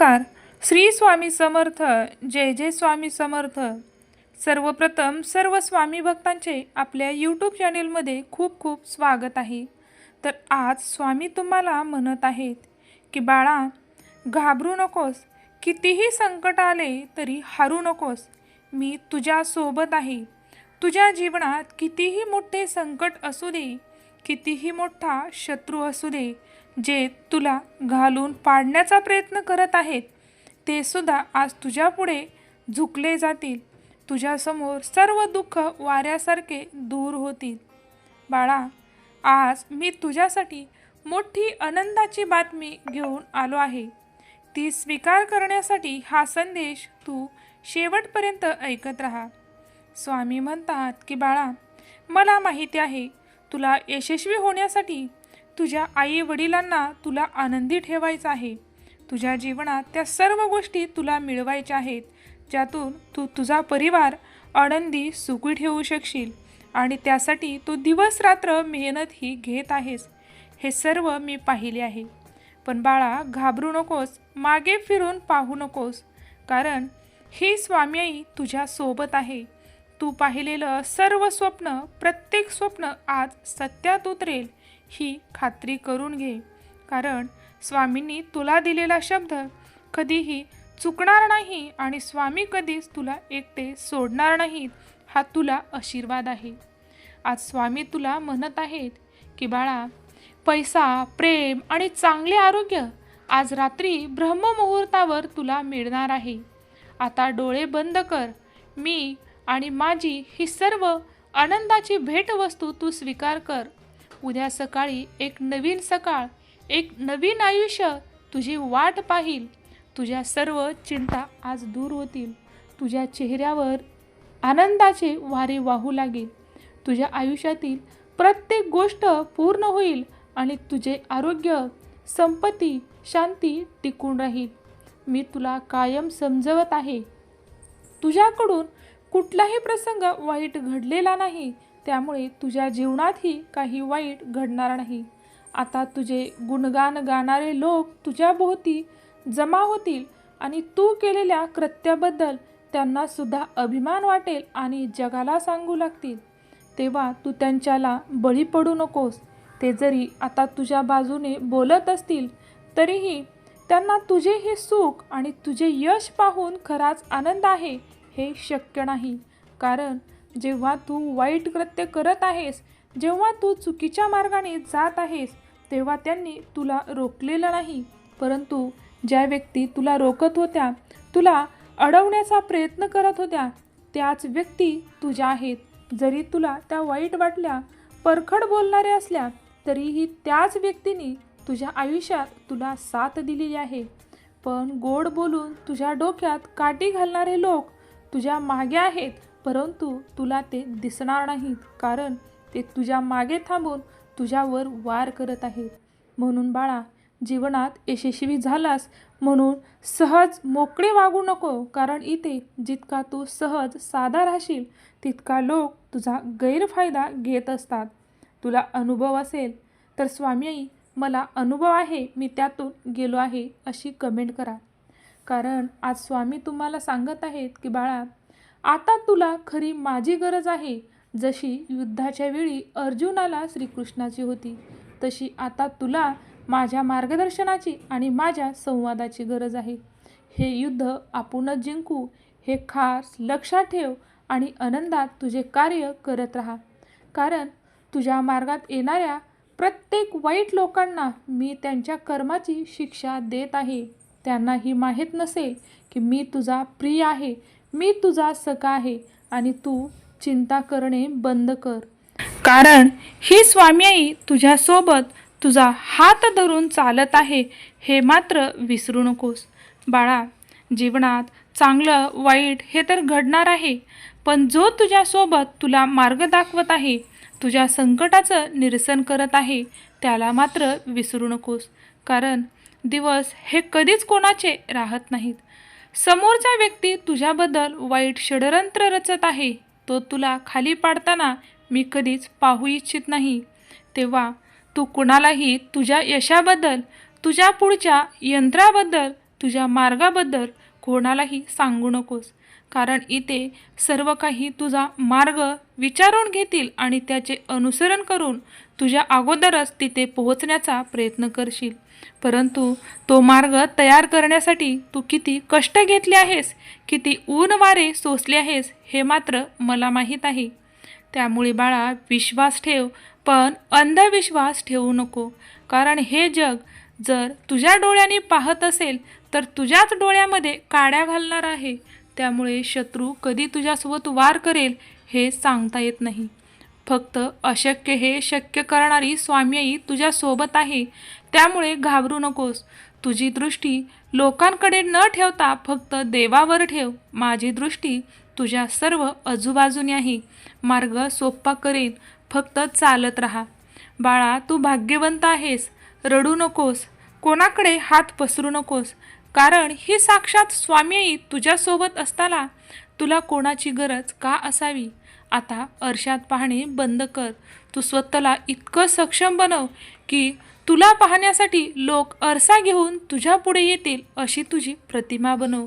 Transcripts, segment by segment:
नमस्कार. श्री स्वामी समर्थ जय जय स्वामी समर्थ. सर्वप्रथम सर्व स्वामी भक्तांचे आपल्या यूट्यूब चॅनेलमध्ये खूप खूप स्वागत आहे. तर आज स्वामी तुम्हाला म्हणत आहेत की बाळा घाबरू नकोस. कितीही संकट आले तरी हारू नकोस. मी तुझ्यासोबत आहे. तुझ्या जीवनात कितीही मोठे संकट असू दे कितीही मोठा शत्रू असू दे जे तुला घालून पाडण्याचा प्रयत्न करत आहेत ते सुद्धा आज तुझ्यापुढे झुकले जातील. तुझ्यासमोर सर्व दुःख वाऱ्यासारखे दूर होतील. बाळा आज मी तुझ्यासाठी मोठी आनंदाची बातमी घेऊन आलो आहे. ती स्वीकार करण्यासाठी हा संदेश तू शेवटपर्यंत ऐकत राहा. स्वामी म्हणतात की बाळा मला माहिती आहे तुला यशस्वी होण्यासाठी तुझ्या आई वडिलांना तुला आनंदी ठेवायचं आहे. तुझ्या जीवनात त्या सर्व गोष्टी तुला मिळवायच्या आहेत ज्यातून तू तुझा परिवार आनंदी सुखी ठेवू शकशील आणि त्यासाठी तू दिवस रात्र मेहनत ही घेत आहेस. हे सर्व मी पाहिले आहे. पण बाळा घाबरू नकोस मागे फिरून पाहू नकोस. कारण ही स्वामी आई तुझ्या सोबत आहे. तू पाहिलेलं सर्व स्वप्न प्रत्येक स्वप्न आज सत्यात उतरेल. ही खात्री करून घे. कारण स्वामींनी तुला दिलेला शब्द कधीही चुकणार नाही आणि स्वामी कधीच तुला एकटे सोडणार नाहीत हा तुला आशीर्वाद आहे. आज स्वामी तुला म्हणत आहेत की बाळा पैसा प्रेम आणि चांगले आरोग्य आज रात्री ब्रह्ममुहूर्तावर तुला मिळणार आहे. आता डोळे बंद कर. मी आणि माझी ही सर्व आनंदाची भेटवस्तू तू स्वीकार कर. उद्या सकाळी एक नवीन सकाळ एक नवीन आयुष्य तुझी वाट पाहिल. तुझ्या सर्व चिंता आज दूर होतील. तुझ्या चेहऱ्यावर आनंदाचे वारे वाहू लागेल. तुझ्या आयुष्यातील प्रत्येक गोष्ट पूर्ण होईल आणि तुझे आरोग्य संपत्ती शांती टिकून राहील. मी तुला कायम समजवत आहे. तुझ्याकडून कुठलाही प्रसंग वाईट घडलेला नाही. त्यामुळे तुझ्या जीवनातही काही वाईट घडणार नाही. आता तुझे गुणगान गाणारे लोक तुझ्याभोवती जमा होतील आणि तू केलेल्या कृत्याबद्दल त्यांना सुद्धा अभिमान वाटेल आणि जगाला सांगू लागतील. तेव्हा तू त्यांच्याला बळी पडू नकोस. ते जरी आता तुझ्या बाजूने बोलत असतील तरीही त्यांना तुझे हे सुख आणि तुझे यश पाहून खराच आनंद आहे हे शक्य नाही. कारण जेव्हा तू वाईट कृत्य करत आहेस जेव्हा तू चुकीच्या मार्गाने जात आहेस तेव्हा त्यांनी तुला रोखलेलं नाही. परंतु ज्या व्यक्ती तुला रोखत होत्या तुला अडवण्याचा प्रयत्न करत होत्या त्याच व्यक्ती तुझ्या आहेत. जरी तुला त्या वाईट वाटल्या परखड बोलणाऱ्या असल्या तरीही त्याच व्यक्तीने तुझ्या आयुष्यात तुला साथ दिलेली आहे. पण गोड बोलून तुझ्या डोक्यात काठी घालणारे लोक तुझ्या मागे आहेत. परंतु तुला ते दिसणार नाहीत कारण ते तुझ्या मागे थांबून तुझ्यावर वार करत आहेत. म्हणून बाळा जीवनात यशस्वी झालास म्हणून सहज मोकळे वागू नको कारण इथे जितका तू सहज साधा राहशील तितका लोक तुझा गैरफायदा घेत असतात. तुला अनुभव असेल तर स्वामी मला अनुभव आहे मी त्यातून गेलो आहे अशी कमेंट करा. कारण आज स्वामी तुम्हाला सांगत आहेत की बाळा आता तुला खरी माझी गरज आहे. जशी युद्धाच्या वेळी अर्जुनाला श्रीकृष्णाची होती तशी आता तुला माझ्या मार्गदर्शनाची आणि माझ्या संवादाची गरज आहे. हे युद्ध आपणच जिंकू हे खास लक्षात ठेव आणि आनंदात तुझे कार्य करत राहा. कारण तुझ्या मार्गात येणाऱ्या प्रत्येक वाईट लोकांना मी त्यांच्या कर्माची शिक्षा देत आहे. त्यांना ही माहीत नसेल की मी तुझा प्रिय आहे मी तुझा सखा आहे आणि तू चिंता करणे बंद कर. कारण ही स्वामी आई तुझ्यासोबत तुझा हात धरून चालत आहे हे मात्र विसरू नकोस. बाळा जीवनात चांगलं वाईट हे तर घडणार आहे पण जो तुझ्यासोबत तुला मार्ग दाखवत आहे तुझ्या संकटाचं निरसन करत आहे त्याला मात्र विसरू नकोस. कारण दिवस हे कधीच कोणाचे राहत नाहीत. समोरचा व्यक्ती तुझ्याबद्दल वाईट षडयंत्र रचत आहे तो तुला खाली पाडताना मी कधीच पाहू इच्छित नाही. तेव्हा तू कुणालाही तुझ्या यशाबद्दल तुझ्या पुढच्या यंत्राबद्दल तुझ्या मार्गाबद्दल कोणालाही सांगू नकोस. कारण इथे सर्व काही तुझा मार्ग विचारून घेतील आणि त्याचे अनुसरण करून तुझ्या अगोदरच तिथे पोहोचण्याचा प्रयत्न करशील. परंतु तो मार्ग तयार करण्यासाठी तू किती कष्ट घेतले आहेस किती ऊन वारे सोसले आहेस हे मात्र मला माहीत आहे. त्यामुळे बाळा विश्वास ठेव पण अंधविश्वास ठेवू नको कारण हे जग जर तुझ्या डोळ्यांनी पाहत असेल तर तुझ्याच डोळ्यामध्ये काड्या घालणार आहे. त्यामुळे शत्रू कधी तुझ्यासोबत वार करेल हे सांगता येत नाही. फक्त अशक्य हे शक्य करणारी स्वामीई तुझ्यासोबत आहे. त्यामुळे घाबरू नकोस. तुझी दृष्टी लोकांकडे न ठेवता फक्त देवावर ठेव. माझी दृष्टी तुझ्या सर्व आजूबाजूने आहे. मार्ग सोप्पा करेन. फक्त चालत राहा. बाळा तू भाग्यवंत आहेस. रडू नकोस. कोणाकडे हात पसरू नकोस. कारण ही साक्षात स्वामीई तुझ्यासोबत असताना तुला कोणाची गरज का असावी? आता अर्शात पाहणे बंद कर. तू स्वतःला इतकं सक्षम बनव की तुला पाहण्यासाठी लोक आरसा घेऊन तुझ्या पुढे येतील अशी तुझी प्रतिमा बनव.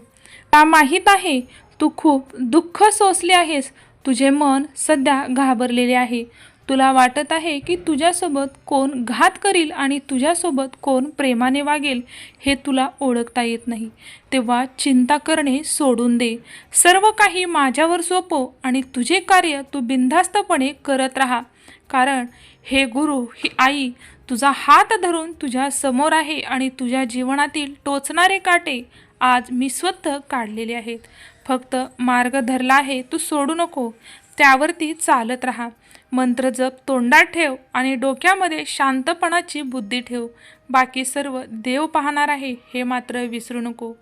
का माहीत आहे? तू खूप दुःख सोसले आहेस. तुझे मन सध्या घाबरलेले आहे. तुला वाटत आहे की तुझ्यासोबत कोण घात करील आणि तुझ्यासोबत कोण प्रेमाने वागेल हे तुला ओळखता येत नाही. तेव्हा चिंता करणे सोडून दे. सर्व काही माझ्यावर सोपो आणि तुझे कार्य तू बिनधास्तपणे करत राहा. कारण हे गुरु ही आई तुझा हात धरून तुझ्या समोर आहे आणि तुझ्या जीवनातील टोचणारे काटे आज मी स्वतः काढलेले आहेत. फक्त मार्ग धरला आहे तू सोडू नको. त्यावरती चालत राहा. मंत्र जप तोंडात ठेव आणि डोक्यामध्ये शांतपणाची बुद्धी ठेव. बाकी सर्व देव पाहणार आहे हे मात्र विसरू नको.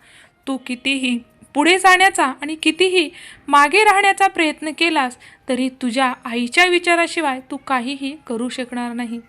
तू कितीही पुढे जाण्याचा आणि कितीही मागे राहण्याचा प्रयत्न केलास तरी तुझ्या आईच्या विचाराशिवाय तू काहीही करू शकणार नाही.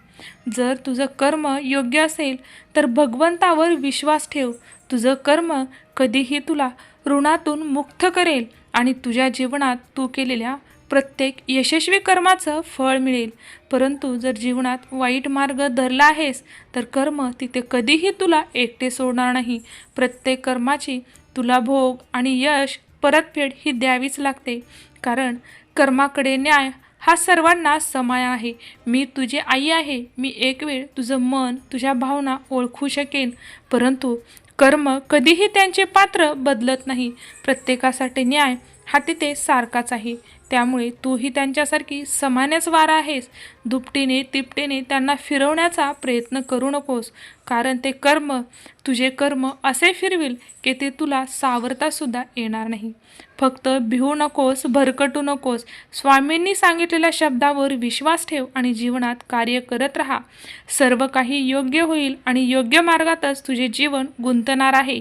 जर तुझं कर्म योग्य असेल तर भगवंतावर विश्वास ठेव. तुझं कर्म कधीही तुला ऋणातून मुक्त करेल आणि तुझ्या जीवनात तू केलेल्या प्रत्येक यशस्वी कर्माचं फळ मिळेल. परंतु जर जीवनात वाईट मार्ग धरला आहेस तर कर्म तिथे कधीही तुला एकटे सोडणार नाही. प्रत्येक कर्माची तुला भोग आणि यश परतफेड ही द्यावीच लागते. कारण कर्माकडे न्याय हा सर्वांना समाय आहे. मी तुझी आई आहे. मी एक वेळ तुझं मन तुझ्या भावना ओळखू शकेन. परंतु कर्म कधीही त्यांचे पात्र बदलत नाही. प्रत्येकासाठी न्याय हा तिथे सारखाच आहे. त्यामुळे तूही त्यांच्यासारखी समानच वारा आहेस. दुपटीने तिपटीने त्यांना फिरवण्याचा प्रयत्न करू नकोस. कारण ते कर्म तुझे कर्म असे फिरविल की ते तुला सावरतासुद्धा येणार नाही. फक्त भिवू नकोस भरकटू नकोस. स्वामींनी सांगितलेल्या शब्दावर विश्वास ठेव आणि जीवनात कार्य करत राहा. सर्व काही योग्य होईल आणि योग्य मार्गातच तुझे जीवन गुंतणार आहे.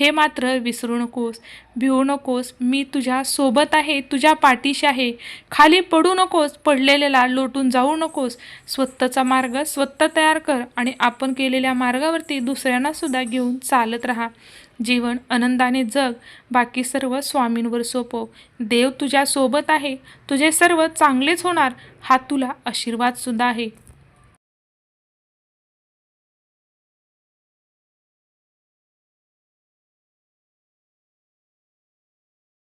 हे मात्र विसरू नकोस. भिवू नकोस. मी तुझ्या सोबत आहे तुझ्या पाठीशी आहे. खाली पडू नकोस पडलेल्याला लोटून जाऊ नकोस. स्वतःचा मार्ग स्वतः तयार कर आणि आपण केलेल्या मार्गावरती दुसऱ्यांनासुद्धा घेऊन चालत राहा. जीवन आनंदाने जग. बाकी सर्व स्वामींवर सोपव देव तुझ्या सोबत आहे. तुझे सर्व चांगलेच होणार. हा तुला आशीर्वादसुद्धा आहे.